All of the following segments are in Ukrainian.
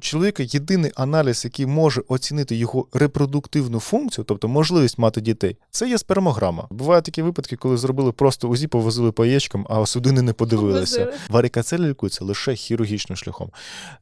Чоловіка єдиний аналіз, який може оцінити його репродуктивну функцію, тобто можливість мати дітей, це є спермограма. Бувають такі випадки, коли зробили просто УЗІ, повозили по яєчкам, а судини не подивилися. Повозили. Варикоцелі лікуються лише хірургічним шляхом.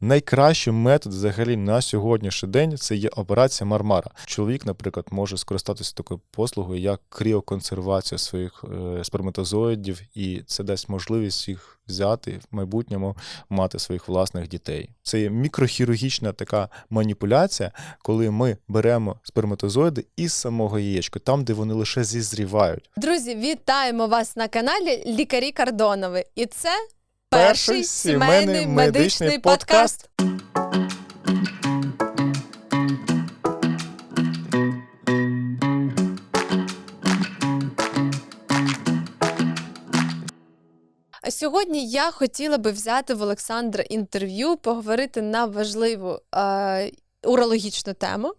Найкращий метод взагалі на сьогоднішній день це є операція Мармара. Чоловік, наприклад, може скористатися такою послугою, як кріоконсервація своїх е, сперматозоїдів, і це дасть можливість їх взяти в майбутньому мати своїх власних дітей. Це є мікрохірургічна така маніпуляція, коли ми беремо сперматозоїди із самого яєчка, там, де вони лише зізрівають. Друзі, вітаємо вас на каналі Лікарі Кардонови. І це Перший сімейний медичний медичний подкаст. подкаст. А Сьогодні я хотіла би взяти в Олександра інтерв'ю, поговорити на важливу е, урологічну тему.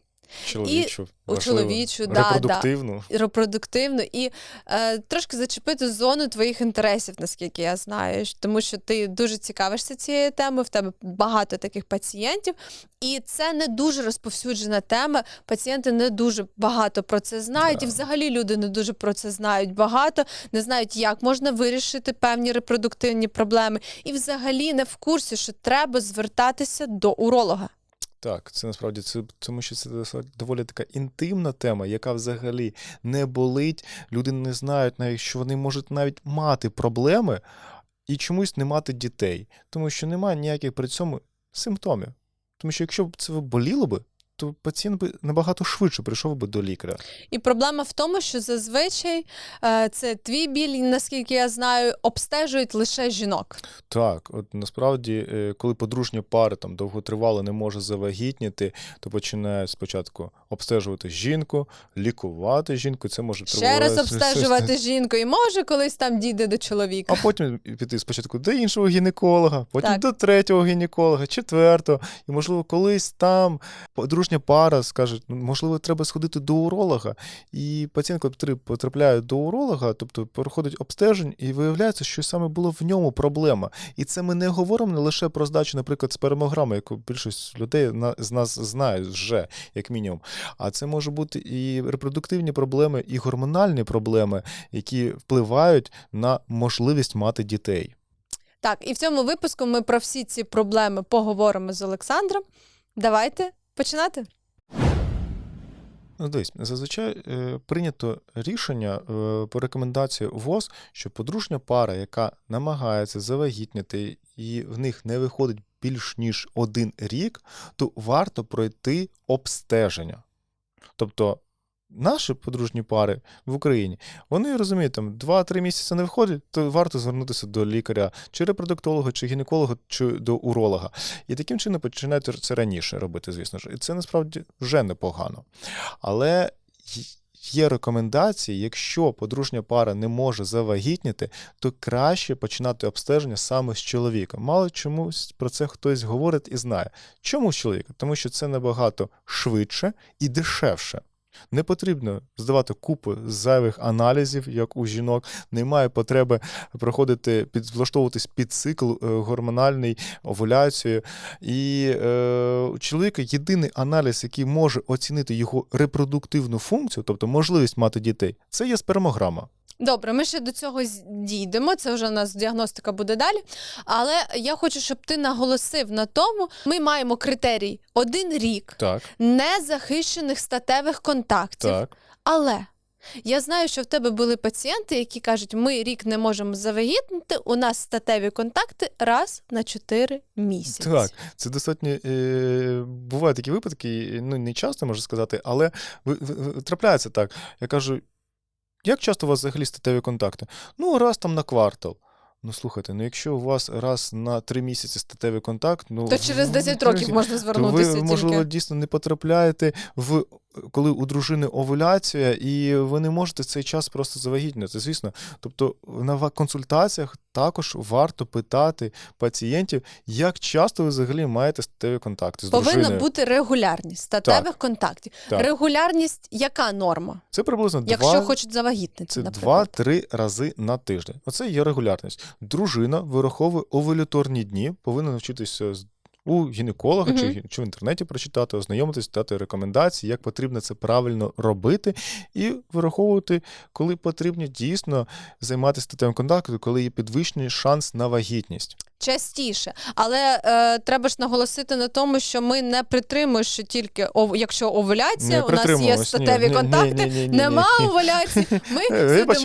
Чоловічу, у чоловічу, да, да. репродуктивну. репродуктивну і е, трошки зачепити зону твоїх інтересів, наскільки я знаю, тому що ти дуже цікавишся цією темою, в тебе багато таких пацієнтів, і це не дуже розповсюджена тема. Пацієнти не дуже багато про це знають, Да. і взагалі люди не дуже про це знають багато, не знають, як можна вирішити певні репродуктивні проблеми, і взагалі не в курсі, що треба звертатися до уролога. Так, це насправді це тому, що це доволі така інтимна тема, яка взагалі не болить. Люди не знають навіть, що вони можуть навіть мати проблеми і чомусь не мати дітей, тому що немає ніяких при цьому симптомів. Тому що якщо б це боліло би, то пацієнт би набагато швидше прийшов би до лікаря. І проблема в тому, що зазвичай е, це твій біль, наскільки я знаю, обстежують лише жінок. Так, от насправді, е, коли подружня пара там довготривало не може завагітніти, то починає спочатку обстежувати жінку, лікувати жінку. Це може Ще раз обстежувати жінку, і може колись там дійде до чоловіка. А потім піти спочатку до іншого гінеколога, потім Так. до третього гінеколога, четвертого. І, можливо, колись там подружня пара скаже, «Ну, можливо, треба сходити до уролога. І пацієнт, коли потрапляє до уролога, тобто проходить обстежень, і виявляється, що саме було в ньому проблема. І це ми не говоримо не лише про здачу, наприклад, спермограми, яку більшість людей з нас знають вже, як мінімум. А це може бути і репродуктивні проблеми, і гормональні проблеми, які впливають на можливість мати дітей. Так, і в цьому випуску ми про всі ці проблеми поговоримо з Олександром. Давайте починати. Ну, дивись, зазвичай е, прийнято рішення е, по рекомендації ВОЗ, що подружня пара, яка намагається завагітніти, і в них не виходить більш ніж один рік, то варто пройти обстеження. Тобто наші подружні пари в Україні, вони розуміють, там 2-3 місяці не виходять, то варто звернутися до лікаря, чи репродуктолога, чи гінеколога, чи до уролога. І таким чином починають це раніше робити, звісно ж. І це насправді вже непогано. Але є рекомендації, якщо подружня пара не може завагітніти, то краще починати обстеження саме з чоловіком. Мало чомусь про це хтось говорить і знає. Чому з чоловіка? Тому що це набагато швидше і дешевше. Не потрібно здавати купу зайвих аналізів, як у жінок. Немає потреби проходити під влаштовуватись під цикл е, гормональний овуляцію. І е, у чоловіка єдиний аналіз, який може оцінити його репродуктивну функцію, тобто можливість мати дітей, це є спермограма. Добре, ми ще до цього дійдемо. Це вже у нас діагностика буде далі. Але я хочу, щоб ти наголосив на тому, ми маємо критерій один рік Так, незахищених статевих контактів. так. Але я знаю, що в тебе були пацієнти, які кажуть, ми рік не можемо завагітнити, у нас статеві контакти раз на 4 місяці. Так, це достатньо е, бувають такі випадки, ну не часто можу сказати, але трапляється так. Я кажу, як часто у вас взагалі статеві контакти? Ну, раз там на квартал. Ну слухайте, ну якщо у вас раз на три місяці статевий контакт, ну То через в- 10 друзі, років можна то звернутися ви, можливо, тільки. дійсно не потрапляєте в коли у дружини овуляція, і ви не можете цей час просто завагітнити. Звісно, тобто на консультаціях також варто питати пацієнтів, як часто ви взагалі маєте статеві контакти з Повинна дружиною. бути регулярність статевих контактів. Так. Регулярність яка норма? Це приблизно Якщо два, хочуть завагітнити, це. 2-3 рази на тиждень. Оце є регулярність. Дружина вираховує овуляторні дні, повинна навчитися з у гінеколога чи, Мгм. гі- чи в інтернеті прочитати, ознайомитись, дати рекомендації, як потрібно це правильно робити, і враховувати, коли потрібно дійсно займатися статевим контактом, коли є підвищений шанс на вагітність. Частіше, але е, треба ж наголосити на тому, що ми не притримуємо, що тільки ов... якщо овуляція, Не у нас є статеві ні, контакти, ні, ні, ні, ні, нема ні. овуляції. Ми сидимо,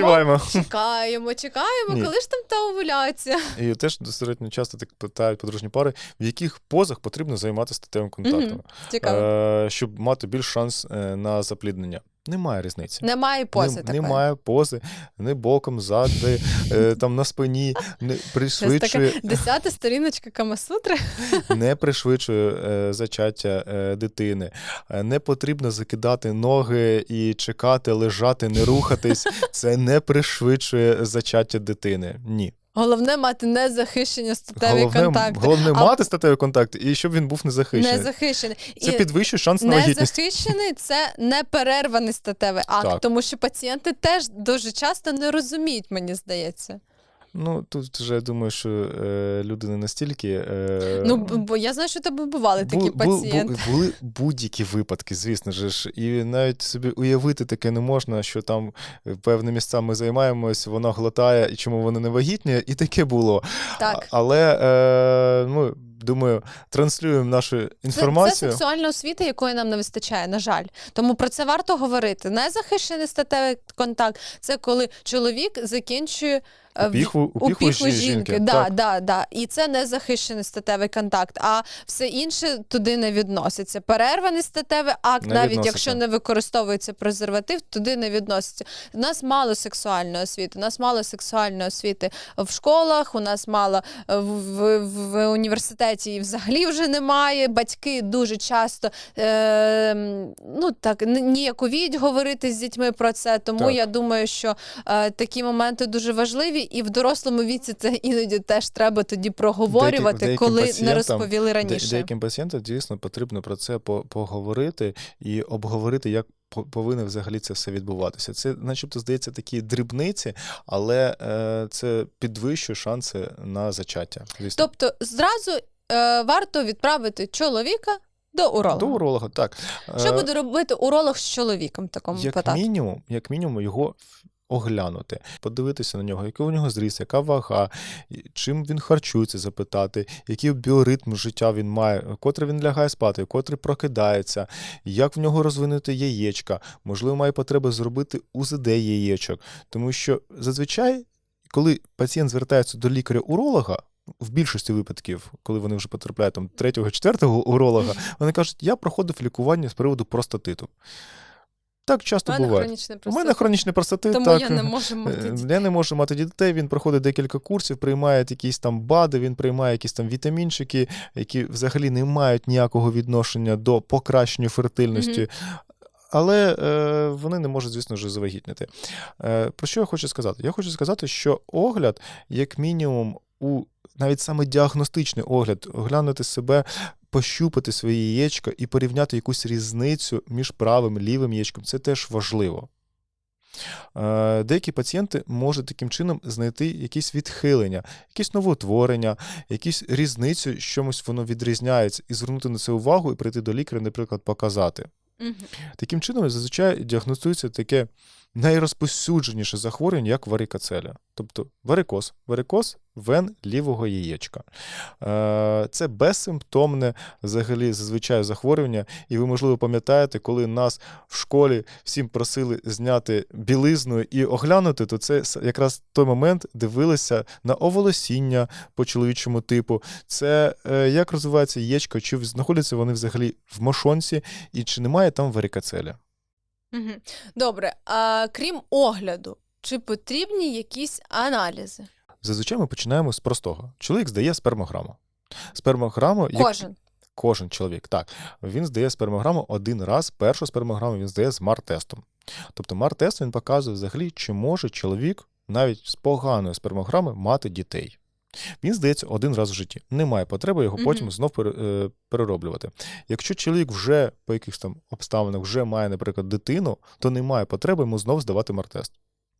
чекаємо, чекаємо, Ні. коли ж там та овуляція. І теж достатньо часто так питають подружні пари, в яких позах потрібно займатися статевим контактом, Мгм. Цікаво. е, щоб мати більш шанс е, на запліднення. Немає різниці. Немає пози такої. Немає пози, не боком, ззади, е, там на спині, не пришвидшує, така десята сторіночка Камасутри. не пришвидшує е, зачаття е, дитини. Не потрібно закидати ноги і чекати, лежати, не рухатись. Це не пришвидшує зачаття дитини. Ні. Головне мати незахищені статеві Головне, контакти. головне А- мати статеві контакт і щоб він був незахищений. Незахищений. Це І підвищує шанс на вагітність. Незахищений це не перерваний статевий акт, Так. тому що пацієнти теж дуже часто не розуміють, мені здається. Ну тут вже я думаю, що е, люди не настільки. Е, Ну, б- бо я знаю, що у тебе бували такі бу- бу- пацієнти. бу- були будь-які випадки, звісно ж. І навіть собі уявити таке не можна, що там е, певними місцями займаємось, вона глотає, і чому вона не вагітні, і таке було. Так. А- Але е, ну, думаю, транслюємо нашу Це, це інформацію. сексуальна освіта, якої нам не вистачає, на жаль. Тому про це варто говорити. Незахищений статевий контакт це коли чоловік закінчує е, в- Упіхву, упіхву, упіхву жінки. Да, Так. да, да. І це незахищений статевий контакт. А все інше туди не відноситься. Перерваний статевий акт, Не навіть відноситься. якщо не використовується презерватив, туди не відноситься. У нас мало сексуальної освіти. У нас мало сексуальної освіти в школах, у нас мало е, в, в, в університеті і взагалі вже немає. Батьки дуже часто е, ну так ніяковіють говорити з дітьми про це. Тому Так. я думаю, що е, такі моменти дуже важливі, і в дорослому віці це іноді теж треба тоді проговорювати, деяким коли не пацієнтам- розповіли Де- раніше. Деяким пацієнтам дійсно потрібно про це поговорити і обговорити, як по- повинно взагалі це все відбуватися. Це, начебто, здається, такі дрібниці, але е, це підвищує шанси на зачаття. Звісно. Тобто зразу е, варто відправити чоловіка до уролога. До уролога, так. Що Е, буде робити уролог з чоловіком в такому як випадку? мінімум, як мінімум, його оглянути, подивитися на нього, який у нього зріст, яка вага, чим він харчується, запитати, який біоритм життя він має, котре він лягає спати, котрий прокидається, як в нього розвинути яєчка, можливо, має потреба зробити УЗД яєчок. Тому що зазвичай, коли пацієнт звертається до лікаря-уролога, в більшості випадків, коли вони вже потрапляють там третього, четвертого уролога, вони кажуть, я проходив лікування з приводу простатиту. Так У часто мене буває. хронічний У мене хронічний простатит, Тому так. я не можу мати Е, дітей. Я не можу мати дітей. Він проходить декілька курсів, приймає якісь там БАДи, він приймає якісь там вітамінчики, які взагалі не мають ніякого відношення до покращення фертильності. Але е, вони не можуть, звісно ж, завагітніти. Е, про що я хочу сказати? Я хочу сказати, що огляд, як мінімум, у навіть саме діагностичний огляд, оглянути себе, пощупати свої яєчка і порівняти якусь різницю між правим і лівим яєчком, це теж важливо. Е, Деякі пацієнти можуть таким чином знайти якісь відхилення, якісь новоутворення, якісь різницю, чомусь воно відрізняється, і звернути на це увагу і прийти до лікаря, наприклад, показати. Мгм. Таким чином, зазвичай діагностується таке найрозповсюдженіше захворювання, як варикоцеля. Тобто варикоз, варикоз вен лівого яєчка. Е, Це безсимптомне взагалі зазвичай захворювання. І ви, можливо, пам'ятаєте, коли нас в школі всім просили зняти білизну і оглянути, то це якраз той момент дивилися на оволосіння по чоловічому типу. Це е, як розвивається яєчко, чи знаходяться вони взагалі в мошонці, і чи немає там варикоцеля. Мгм. Добре, а крім огляду, чи потрібні якісь аналізи? Зазвичай ми починаємо з простого. Чоловік здає спермограму. Спермограму, як Кожен. кожен чоловік, так, він здає спермограму один раз. Першу спермограму він здає з МАР-тестом. Тобто МАР-тест він показує взагалі, чи може чоловік навіть з поганої спермограми мати дітей. Він здається один раз в житті. Немає потреби його потім знов е, перероблювати. Якщо чоловік вже по якихось там обставинах вже має, наприклад, дитину, то немає потреби йому знов здавати МАР-тест.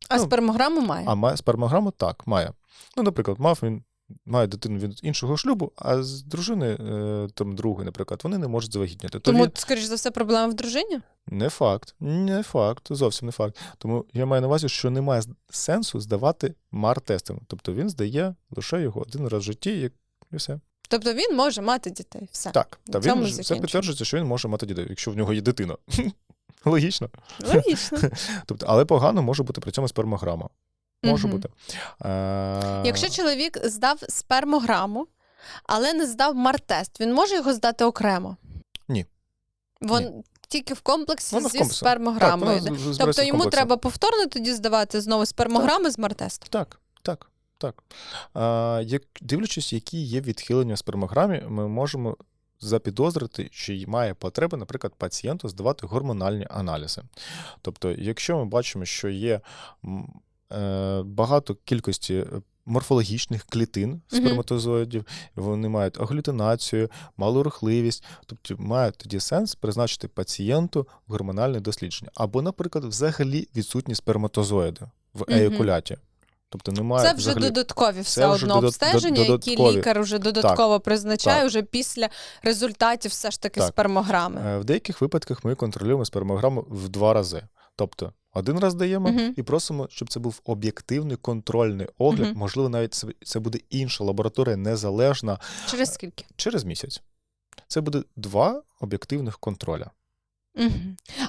А Ну, спермограму має. А має спермограму так, має. Ну, наприклад, мав він має дитину від іншого шлюбу, а з дружини, е, там другої, наприклад, вони не можуть завагітніти. То Тому, він скоріш за все, проблема в дружині? не факт, не факт, зовсім не факт. Тому я маю на увазі, що немає сенсу здавати мар-тестами. Тобто він здає лише його один раз в житті, як і все. Тобто він може мати дітей. Все. Так, та він це підтверджується, що він може мати дітей, якщо в нього є дитина. Логічно. Логічно. Тобто, але погано може бути при цьому спермограма. Може бути. Е, Якщо чоловік здав спермограму, але не здав мартест, він може його здати окремо? Ні. Вон тільки в комплексі Воно в зі комплексі. спермограмою. Так, воно з- тобто йому треба повторно тоді здавати знову спермограми з мартестом. Так, так, так. А, як, дивлячись, які є відхилення в спермограмі, ми можемо запідозрити, чи має потреба, наприклад, пацієнту здавати гормональні аналізи. Тобто, якщо ми бачимо, що є е, багато кількості е, морфологічних клітин в Мгм. сперматозоїдів, вони мають аглютинацію, малорухливість, тобто має тоді сенс призначити пацієнту гормональне дослідження. Або, наприклад, взагалі відсутні сперматозоїди в Мгм. еякуляті. Тобто немає Це вже взагалі... додаткові все Це одно додат- обстеження, дод- які лікар вже додатково призначає так. вже після результатів все ж таки Так. спермограми. Е, В деяких випадках ми контролюємо спермограму в два рази. Тобто один раз даємо Мгм. і просимо, щоб це був об'єктивний контрольний огляд. Мгм. Можливо, навіть це буде інша лабораторія, незалежна Через скільки? через місяць. Це буде два об'єктивних контроля. Угу.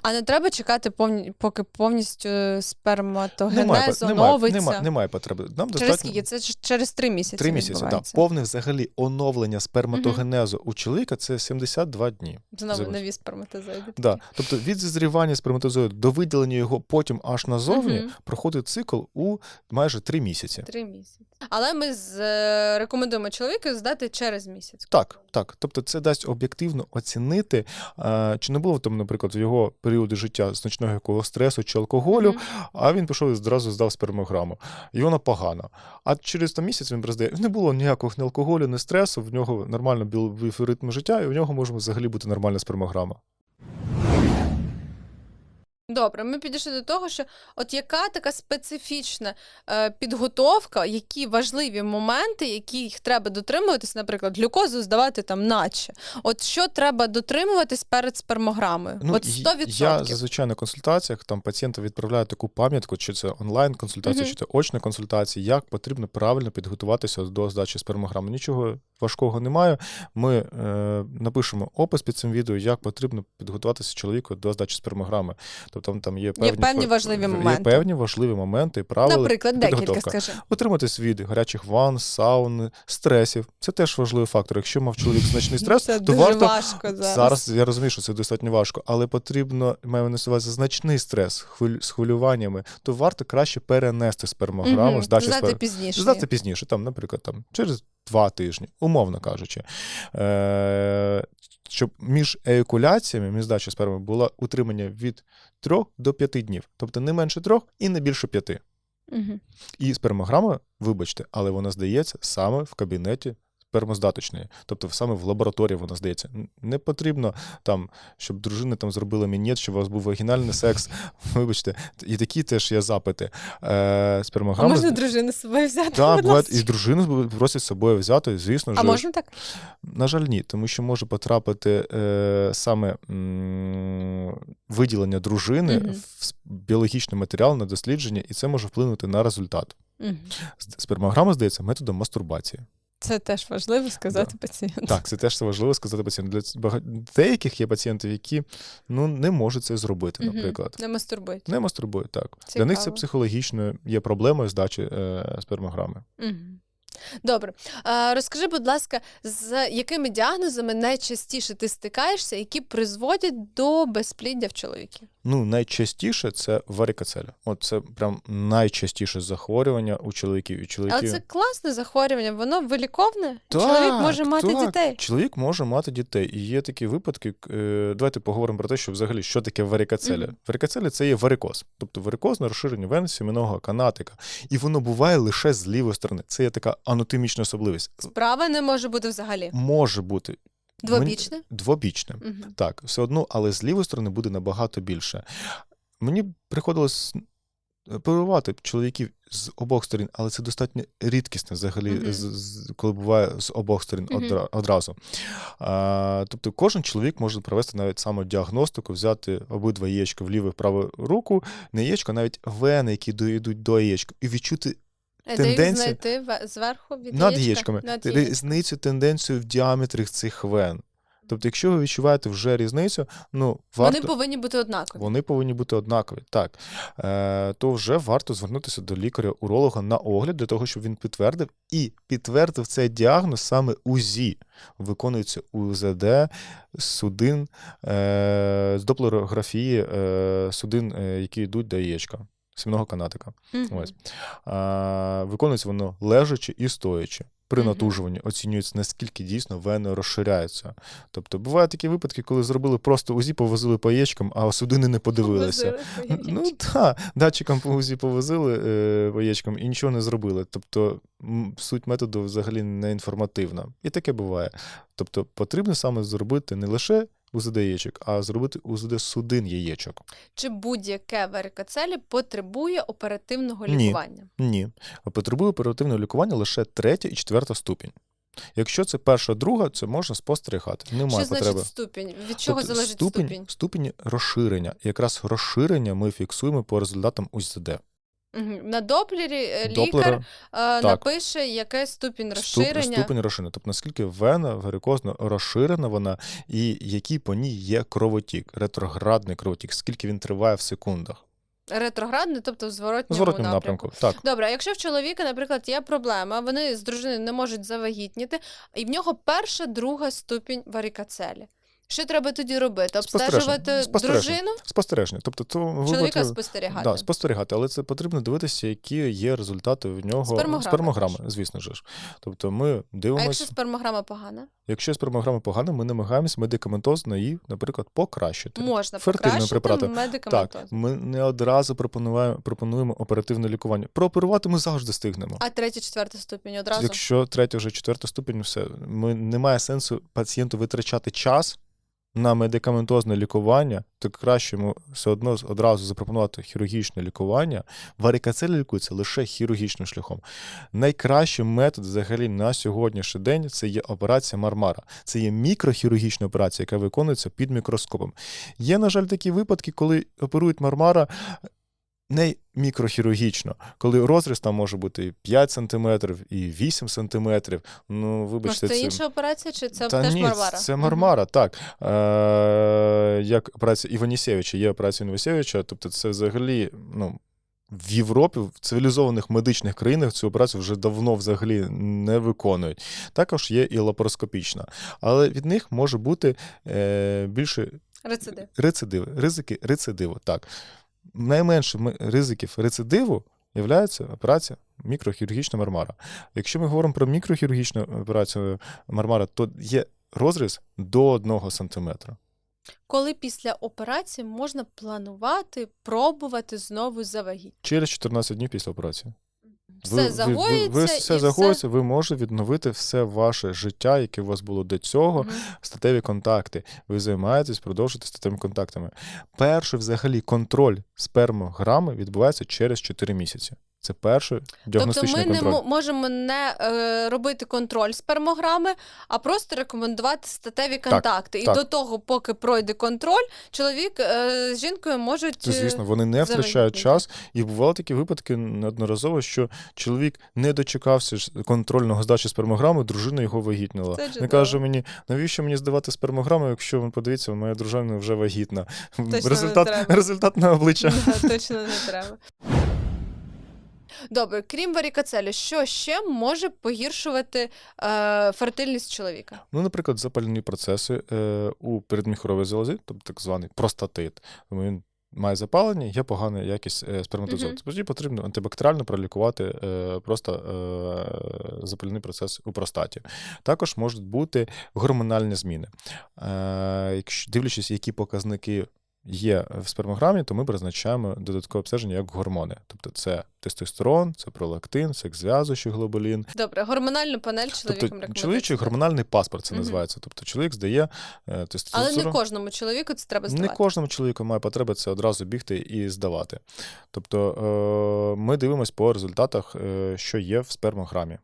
А не треба чекати, повні... поки повністю сперматогенез Немає, оновиться. немає, немає потреби. Нам Через достатньо скільки? Це через три місяці. три місяці. Так. Повне взагалі оновлення сперматогенезу у чоловіка це 72 дні. Знову Зараз. нові сперматозоїди. Да. Тобто від зазрівання сперматозоїду до виділення його потім аж назовні проходить цикл у майже три місяці. Три місяці. Але ми з... е, рекомендуємо чоловіку здати через місяць. Так, так. Тобто це дасть об'єктивно оцінити, е, чи не було там, наприклад, в його періоди життя значного якого стресу чи алкоголю, Мгм. а він пішов і зразу здав спермограму. І вона погана. А через там місяць він приздає, не було ніякого ні алкоголю, ні стресу, в нього нормально був ритм життя, і в нього може взагалі бути нормальна спермограма. Добре, ми підійшли до того, що от яка така специфічна е, підготовка, які важливі моменти, яких треба дотримуватись, наприклад, глюкозу здавати там наче. От що треба дотримуватись перед спермограмою? от й- 100%. Я зазвичай на консультаціях там пацієнту відправляю таку пам'ятку, чи це онлайн-консультація, Мгм. чи це очна консультація, як потрібно правильно підготуватися до здачі спермограми. Нічого важкого немає. Ми е, напишемо опис під цим відео, як потрібно підготуватися чоловіку до здачі спермограми. Тобто там, там є певні, певні фо- важливі є моменти. певні важливі моменти і правила. Наприклад, декілька скажи. Утриматись від гарячих ванн, саун, стресів. Це теж важливий фактор. Якщо мав чоловік значний стрес, Це то дуже варто важко зараз. Зараз я розумію, що це достатньо важко, але потрібно маю на увазі значний стрес хвиль, з хвилюваннями, то варто краще перенести спермограму, Мгм, здачу здати пізніше. здати пізніше, там, наприклад, там, через два тижні, умовно кажучи. Е- щоб між еякуляціями, між здачею сперми було утримання від 3 до 5 днів, тобто не менше трьох і не більше п'яти. Угу. І спермограма, вибачте, але вона здається саме в кабінеті спермоздаточної, тобто саме в лабораторії вона здається. Не потрібно там, щоб дружина там зробила мінет, щоб у вас був вагінальний секс. Вибачте, і такі теж є запити. Е, А можна дружину з собою взяти? так, ласка? і дружину просять з собою взяти, звісно А ж. можна так? На жаль, ні, тому що може потрапити е, саме м, виділення дружини Мгм. в біологічний матеріал на дослідження, і це може вплинути на результат. С- Спермограма здається методом мастурбації. Це теж важливо сказати пацієнту. Так, це теж важливо сказати пацієнту. Для ц- бага- деяких є пацієнтів, які ну, не можуть це зробити, наприклад. Не мастурбують. Не мастурбують, так. Для них це Цікаво. психологічно є проблемою здачі е, спермограми. Мгм. Добре. А, розкажи, будь ласка, з якими діагнозами найчастіше ти стикаєшся, які призводять до безпліддя в чоловіків? Ну, найчастіше це варикоцеля. От це прям найчастіше захворювання у чоловіків. І чоловіків... Але це класне захворювання, воно виліковне. Так, Чоловік може мати так. дітей. Чоловік може мати дітей. І є такі випадки. е, Давайте поговоримо про те, що взагалі що таке варикоцеля. Мгм. Варикоцеля це є варикоз, тобто варикозне розширення вен сімейного канатика. І воно буває лише з лівої сторони. Це є така анатомічна особливість. Справа не може бути взагалі. Може бути Двобічне. двобічне. Мгм. Так, все одно, але з лівої сторони буде набагато більше. Мені приходилось оперувати чоловіків з обох сторін, але це достатньо рідкісно взагалі, Мгм. з, з- коли буває з обох сторін Мгм. одра- одразу. А, тобто кожен чоловік може провести навіть самодіагностику, взяти обидва яєчка в ліву і в праву руку, не яєчко, а навіть вени, які йдуть до яєчка, і відчути Е, тенденція- знайти зверху від над яєчка? яєчками Над різницю, тенденцію в діаметрі цих вен. Тобто, якщо ви відчуваєте вже різницю, ну варто Вони повинні бути однакові. вони повинні бути однакові, так. Е, то вже варто звернутися до лікаря-уролога на огляд для того, щоб він підтвердив і підтвердив цей діагноз саме УЗІ. Виконується УЗД судин е, з доплерографії е, судин, е, які йдуть до яєчка. Сімного канатика. Мгм. Ось. А, виконується воно лежачи і стоячи. При натужуванні оцінюється, наскільки дійсно вени розширяються. Тобто бувають такі випадки, коли зробили просто УЗІ, повозили по яєчкам, а судини не подивилися. Повозили Ну так, датчиком по УЗІ повозили е, по яєчкам і нічого не зробили. Тобто суть методу взагалі не інформативна. І таке буває. Тобто потрібно саме зробити не лише УЗД яєчок, а зробити УЗД судин яєчок. Чи будь-яке варикоцелі потребує оперативного лікування? Ні. Потребує оперативного лікування лише третя і четверта ступінь. Якщо це перша, друга, це можна спостерігати. Немає Що потреби. значить ступінь? Від чого Тобто залежить ступінь? ступінь розширення. Якраз розширення ми фіксуємо по результатам УЗД. На доплері е, лікар Доплера, е, напише, яке ступінь ступ, ступінь розширення. Тобто наскільки вена варикозно розширена вона, і який по ній є кровотік, ретроградний кровотік, скільки він триває в секундах. Ретроградний, тобто в зворотньому, зворотньому напрямку. напрямку. Так. Добре, а якщо в чоловіка, наприклад, є проблема, вони з дружиною не можуть завагітніти, і в нього перша, друга ступінь варикоцелі. Що треба тоді робити? Обстежувати дружину, Спостереження. Тобто, то чоловіка випадки- спостерігати. Да, спостерігати, але це потрібно дивитися, які є результати в нього Спермограми теж. звісно ж. Тобто ми дивимося, якщо якщо, спермограма погана, Якщо спермограма погана, ми намагаємося медикаментозно її, наприклад, покращити. можна Фертильним покращити медикаментозно. Так, ми не одразу пропонуємо, пропонуємо оперативне лікування. Прооперувати ми завжди встигнемо. А третя, четверта ступінь одразу. Якщо третя, вже четверта ступінь, все ми немає сенсу пацієнту витрачати час на медикаментозне лікування, то краще йому все одно одразу запропонувати хірургічне лікування. Варікацель лікується лише хірургічним шляхом. Найкращий метод взагалі на сьогоднішній день це є операція Мармара. Це є мікрохірургічна операція, яка виконується під мікроскопом. Є, на жаль, такі випадки, коли оперують Мармара. Не мікрохірургічно, коли розріз там може бути і 5 см, і 8 см. Ну, Може, вибачте, це інша операція, чи це та теж ні, Марвара? Це Мармара, так. Е, як операція Іванісєвича, є операція Іванісєвича, тобто це взагалі, ну. В Європі, в цивілізованих медичних країнах цю операцію вже давно взагалі не виконують. Також є і лапароскопічна. Але від них може бути е, більше Рецидив. рецидиви, ризики рецидиву. Так. Найменшим ризиків рецидиву є операція мікрохірургічна мармара. Якщо ми говоримо про мікрохірургічну операцію мармара, то є розріз до 1 см. Коли після операції можна планувати, пробувати знову завагітніти? Через 14 днів після операції. Все загоїться ви, ви все і загоїться, ви можете відновити все ваше життя, яке у вас було до цього, Мгм. статеві контакти. Ви займаєтесь, продовжуєте статевими контактами. Перший взагалі контроль спермограми відбувається через 4 місяці. Це перший Тобто діагностичний ми не контроль. мо- можемо не е, робити контроль спермограми, а просто рекомендувати статеві контакти. І так. до того, поки пройде контроль, чоловік е, з жінкою можуть. Це, е, звісно, вони не втрачають час. І бували такі випадки неодноразово, що чоловік не дочекався контрольного здачі спермограми, дружина його вагітніла. Не каже мені, навіщо мені здавати спермограму, якщо ви подивіться, моя дружина вже вагітна. не результат, треба. результат на обличчя. Да, Точно не треба. Добре, крім варікоцелі, що ще може погіршувати е, фертильність чоловіка? Ну, наприклад, запальні процеси е, у передміхоровій залозі, тобто так званий простатит. Він має запалення, є погана якість е, сперматозоїду. Мгм. Тоді потрібно антибактеріально пролікувати е, просто е, запальний процес у простаті. Також можуть бути гормональні зміни. Е, якщо, дивлячись, які показники є в спермограмі, то ми призначаємо додаткове обстеження як гормони. Тобто це тестостерон, це пролактин, це зв'язуючий глобулін. Добре, гормональну панель Тобто рекомендується. чоловічий гормональний паспорт це Мгм. називається. Тобто чоловік здає е, Але не кожному чоловіку це треба здавати. Не кожному чоловіку має потреба це одразу бігти і здавати. Тобто е, ми дивимося по результатах, е, що є в спермограмі.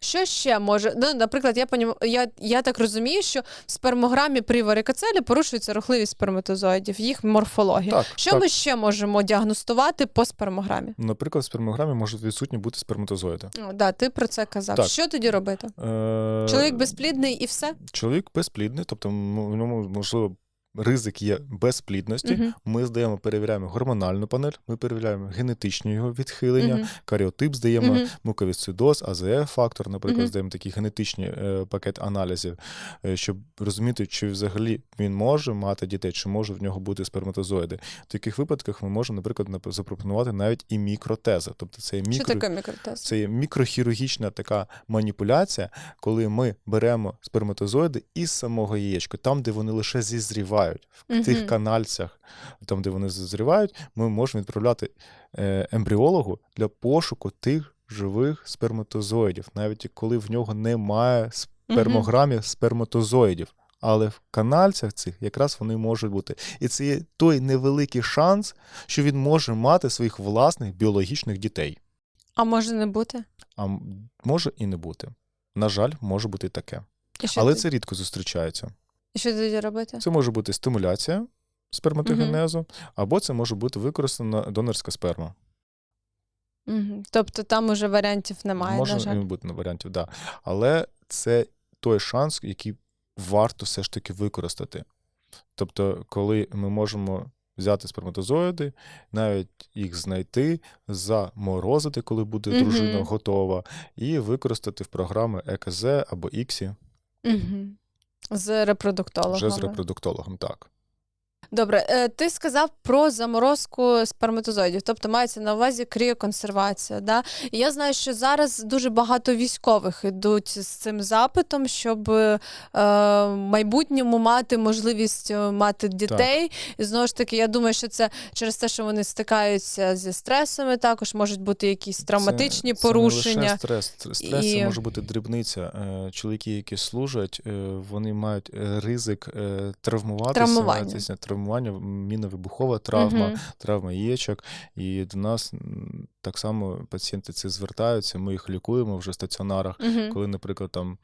Що ще може? Ну, наприклад, я понім... я, я так розумію, що в спермограмі при варикоцелі порушується рухливість сперматозоїдів, їх морфологія. Так, що так. ми ще можемо діагностувати по спермограмі? Наприклад, в спермограмі можуть відсутні бути сперматозоїди. О, да, ти про це казав. Так. Що тоді робити? Е, Чоловік безплідний і все? Чоловік безплідний, тобто в ньому можливо. Ризик є безплідності. Мгм. Ми здаємо, перевіряємо гормональну панель, ми перевіряємо генетичні його відхилення, Мгм. каріотип здаємо, Мгм. муковісцидоз, АЗФ-фактор, наприклад, Мгм. здаємо такі генетичні е, пакет аналізів, е, щоб розуміти, чи взагалі він може мати дітей, чи може в нього бути сперматозоїди. В таких випадках ми можемо, наприклад, нап- запропонувати навіть і мікротези. Тобто це є Що таке мікротез? Це є мікрохірургічна така маніпуляція, коли ми беремо сперматозоїди із самого яєчка, там, де вони лише зізрівають, в Мгм. тих канальцях, там, де вони зізрівають, ми можемо відправляти е, ембріологу для пошуку тих живих сперматозоїдів, навіть коли в нього немає в спермограмі сперматозоїдів. Але в канальцях цих якраз вони можуть бути. І це є той невеликий шанс, що він може мати своїх власних біологічних дітей. А може не бути? А може і не бути. На жаль, може бути і таке. І Але тоді? це рідко зустрічається. І що тоді робити? Це може бути стимуляція сперматогенезу, або це може бути використана донорська сперма. Мгм. Тобто там уже варіантів немає, може на жаль. бути варіантів, да. Але це той шанс, який варто все ж таки використати. Тобто, коли ми можемо взяти сперматозоїди, навіть їх знайти, заморозити, коли буде Мгм. дружина готова, і використати в програми ЕКЗ або ІКСІ Угу. З репродуктологом. вже з репродуктологом. Так. Добре, е, ти сказав про заморозку сперматозоїдів, тобто мається на увазі кріоконсервація. Да? І я знаю, що зараз дуже багато військових ідуть з цим запитом, щоб е, в майбутньому мати можливість е, мати дітей. І знову ж таки, я думаю, що це через те, що вони стикаються зі стресами, також можуть бути якісь травматичні це, порушення. Це не лише стрес. Стрес І- це може бути дрібниця. Е, Чоловіки, які служать, е, вони мають е, ризик е, травмуватися. Травмування. Травмування, міновибухова травма, Мгм. травма яєчок. І до нас так само пацієнти ці звертаються, ми їх лікуємо вже в стаціонарах, Мгм. коли, наприклад, там.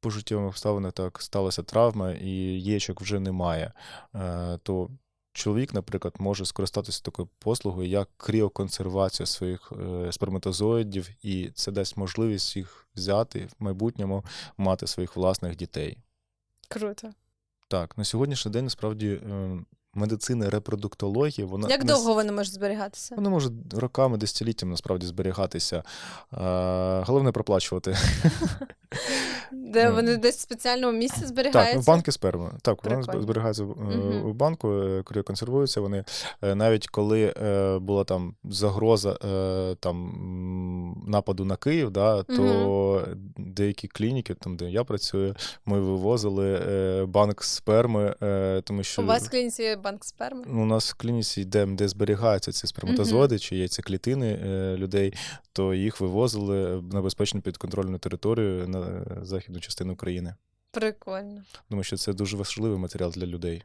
По життєвим обставинах так сталася травма, і яєчок вже немає. Е, то чоловік, наприклад, може скористатися такою послугою, як кріоконсервація своїх е, сперматозоїдів, і це дасть можливість їх взяти в майбутньому мати своїх власних дітей. Круто. Так, на сьогоднішній день насправді е, медицина репродуктології, вона Як не довго вони можуть зберігатися? Вона може роками, десятиліттями насправді зберігатися. Е, головне проплачувати. Де Ну, вони десь в спеціальному місці Так, зберігаються? в банки сперми. Так, вони Прикольно. зберігаються е, Мгм. банку, е, кріоконсервуються вони. Е, Навіть коли е, була там загроза е, там, нападу на Київ, да, то деякі клініки, там, де я працюю, ми вивозили е, банк сперми, е, тому що. У вас в клініці банк сперми? Ну, У нас в клініці йде, де зберігаються ці сперматозоїди чи яйцеклітини е, людей, то їх вивозили на безпечну підконтрольну територію на західну частину України. Прикольно. Думаю, що це дуже важливий матеріал для людей.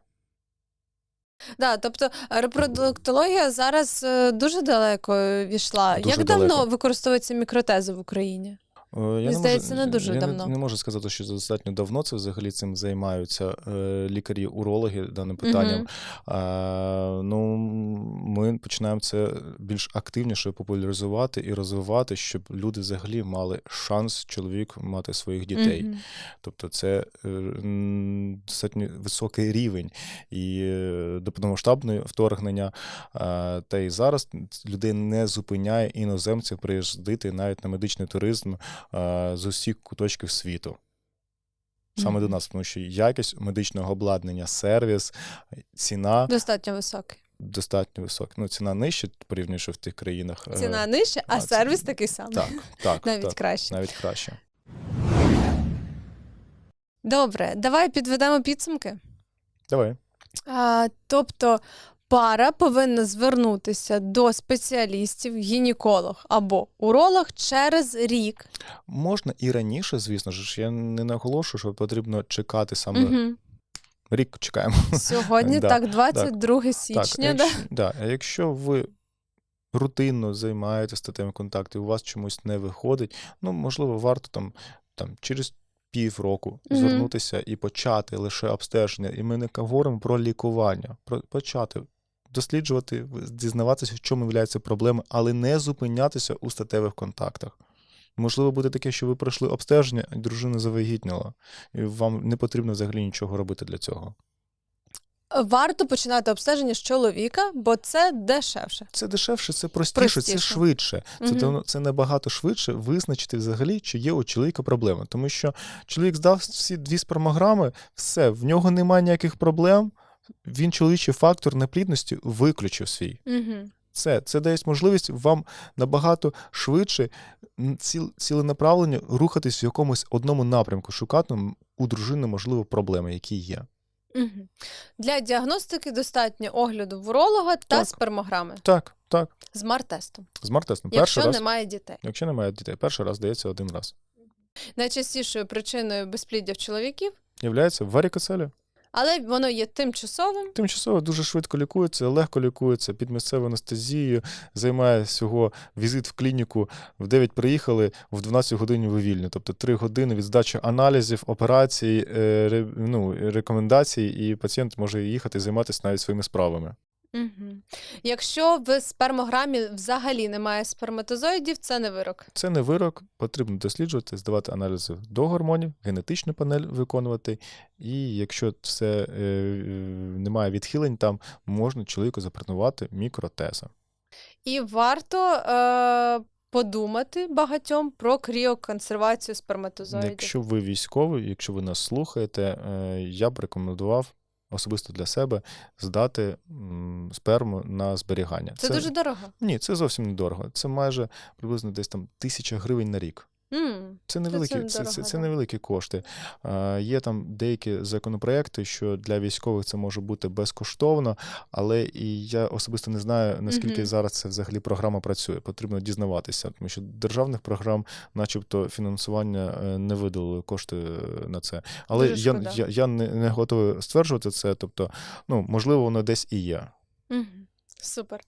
Да, тобто репродуктологія зараз е, дуже далеко війшла. Дуже Як давно далеко. використовується мікротези в Україні? Е, Я здається, не дуже я давно. Не, не можу сказати, що достатньо давно це взагалі цим займаються е, лікарі-урологи даним питанням. Мгм. Е, ну, ми починаємо це більш активніше популяризувати і розвивати, щоб люди взагалі мали шанс чоловік мати своїх дітей. Мгм. Тобто це е, достатньо високий рівень і е, до повномасштабного вторгнення. е, Та й зараз людей не зупиняє іноземців приїздити навіть на медичний туризм з усіх куточків світу. Саме до нас, тому що якість медичного обладнання, сервіс, ціна Достатньо високий. достатньо висока. Ну, ціна нижче порівнюючи в тих країнах. е, Ціна нижча, а а, сервіс такий самий. Так, так, Навіть так, краще. навіть краще. Добре, давай підведемо підсумки. Давай. А, тобто пара повинна звернутися до спеціалістів, гінеколог або уролог через рік. Можна і раніше, звісно ж. Я не наголошую, що потрібно чекати саме Угу. рік. Чекаємо. Сьогодні Да, так, 22 січня. так, якщо, да, а якщо ви рутинно займаєтеся статевим контактом, у вас чомусь не виходить, ну можливо, варто там, там через півроку Мгм. звернутися і почати лише обстеження. І ми не говоримо про лікування, про почати. Досліджувати, дізнаватися, в чому є проблеми, але не зупинятися у статевих контактах. Можливо, буде таке, що ви пройшли обстеження, і дружина завагітніла, і вам не потрібно взагалі нічого робити для цього. Варто починати обстеження з чоловіка, бо це дешевше. Це дешевше, це простіше, Простіше. це швидше. Це, давно- це набагато швидше визначити взагалі, чи є у чоловіка проблеми. Тому що чоловік здав всі дві спермограми, все, в нього немає ніяких проблем. Він чоловічий фактор неплідності виключив свій. Угу. Це, це дає можливість вам набагато швидше ціл, ціленаправленно рухатись в якомусь одному напрямку, шукати у дружини, можливо, проблеми, які є. Угу. Для діагностики достатньо огляду в уролога та Так. спермограми Так, так. з мар-тестом, З Мартесом. якщо раз, немає дітей. якщо немає дітей, перший раз дається один раз. Найчастішою причиною безпліддя в чоловіків, Являється варікоцелі. Але воно є тимчасовим. Тимчасово дуже швидко лікується, легко лікується під місцевою анестезією. Займає всього візит в клініку. В 9 приїхали, в 12 годині ви вільні. Тобто 3 години від здачі аналізів, операцій, е, ну, рекомендацій, і пацієнт може їхати займатися навіть своїми справами. Угу. Якщо в спермограмі взагалі немає сперматозоїдів, це не вирок. Це не вирок, потрібно досліджувати, здавати аналізи до гормонів, генетичну панель виконувати. І якщо це е, е, немає відхилень, там можна чоловіку запропонувати мікротеза. І варто е, подумати багатьом про кріоконсервацію сперматозоїдів. Якщо ви військовий, якщо ви нас слухаєте, е, я б рекомендував особисто для себе здати сперму на зберігання. Це, дуже дорого. Ні, це зовсім недорого. Це майже приблизно десь там тисяча гривень на рік. М, Це невеликі, це, це, це невеликі кошти. Е, є там деякі законопроекти, що для військових це може бути безкоштовно, але і я особисто не знаю, наскільки Мгм. зараз це взагалі програма працює. Потрібно дізнаватися, тому що державних програм, начебто, фінансування е, не видали кошти е, на це. Але Дуже я, шкода. я, я не, не готовий стверджувати це. Тобто, ну можливо, воно десь і є. Мгм. Супер.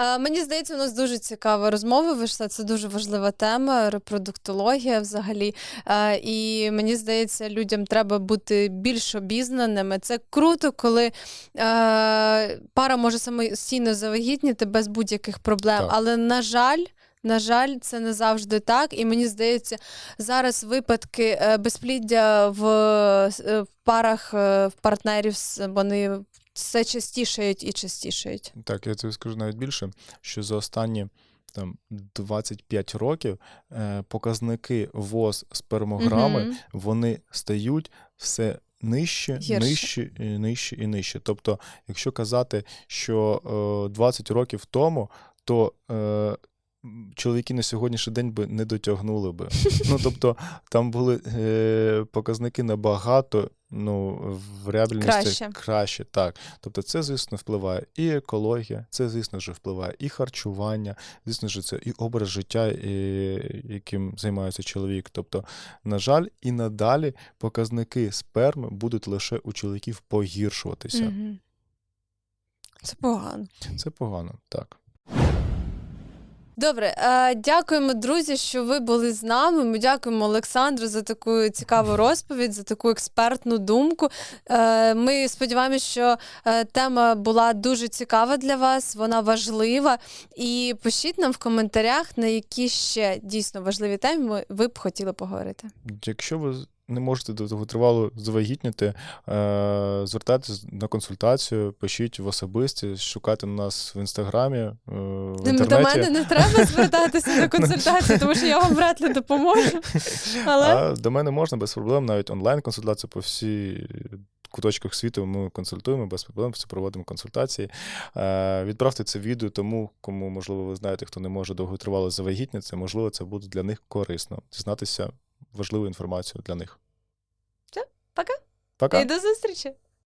Е, мені здається, у нас дуже цікава розмова вийшла. Це дуже важлива тема, репродуктологія взагалі. Е, і мені здається, людям треба бути більш обізнаними. Це круто, коли е, пара може самостійно завагітніти без будь-яких проблем. Так. Але, на жаль, на жаль, це не завжди так. І мені здається, зараз випадки безпліддя в, парах в партнерів вони все частішають і частішають. Так, я тобі скажу навіть більше, що за останні там 25 років е, показники ВОЗ спермограми Мгм. вони стають все нижче, Гірше. нижче, і нижче і нижче. Тобто, якщо казати, що е, 20 років тому, то е, чоловіки на сьогоднішній день би не дотягнули би. Ну тобто, там були е, показники набагато. Ну, в реабільності Краще. краще, так. Тобто, це, звісно, впливає і екологія, це, звісно ж, впливає і харчування, звісно ж, це і образ життя, і, яким займається чоловік. Тобто, на жаль, і надалі показники сперми будуть лише у чоловіків погіршуватися. Мгм. Це погано. Це погано, так. Добре, е, дякуємо, друзі, що ви були з нами. Ми дякуємо Олександру за таку цікаву розповідь, за таку експертну думку. Е, Ми сподіваємося, що е, тема була дуже цікава для вас, вона важлива. І пишіть нам в коментарях, на які ще дійсно важливі теми ви б хотіли поговорити. Якщо ви не можете довготривало завагітніти, е, звертайтесь на консультацію, пишіть в особисті, шукайте нас в інстаграмі, е, в До мене не треба звертатися на консультацію, тому що я вам вряд ли допоможу. Але А до мене можна без проблем, навіть онлайн-консультацію по всі куточках світу ми консультуємо без проблем, всі проводимо консультації. Е, відправте це відео тому, кому, можливо, ви знаєте, хто не може довготривало завагітнитися, можливо, це буде для них корисно. Дізнатися важливу інформацію для них. Все, пока. Пока. і до зустрічі.